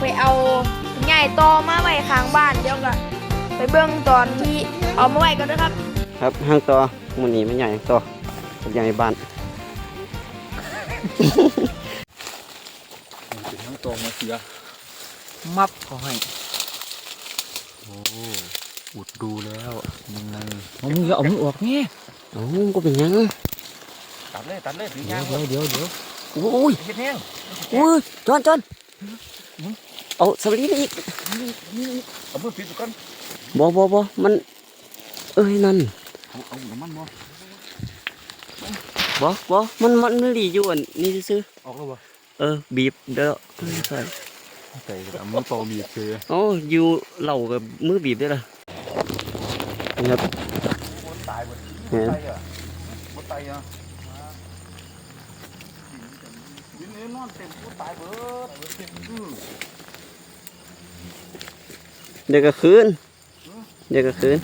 ไปเอาใหญ่ต่อมาไว้ข้างบ้านเดี๋ยวก็ไปเบิ่งตอนที่เอามาไว้กันนะครับ ครับห้างต่อมันนี้มันใหญ่ต่อใหญ่บ้านเป็นทั้งตรงมาเสือมับเขาให้โอ้อุดดูแล้วยังไงเอามึงอย่าเอามึงออกนี่เอ้าก็เป็นหยังตัดเลยตัดเลยถือเดี๋ยายวงเดี๋ยวเดี๋ยวเดี๋ยวโอ้ยเฮ็ดแห้งโอ้ยจอนจอนเอาสวัสดีอีกเอามือปิดก่อนบ่บ่บ่มัน เอ้ยนั่นเอาเอาน้ำมันบ่บ่บ่มันมันมันดีอยู่อันนี้ซื้อออกแล้วบ่ๆเออบีบเด้อใส่ใส่เอามือเป่าบีบเสือโอ้อยู่เหล่ากับมือบีบได้ละนี่ครับตายหมดเห็นตายอะหมดตายอะ นนเต็มตายเบิดเดี๋ยวก็คืนเดี๋ยวก็คืน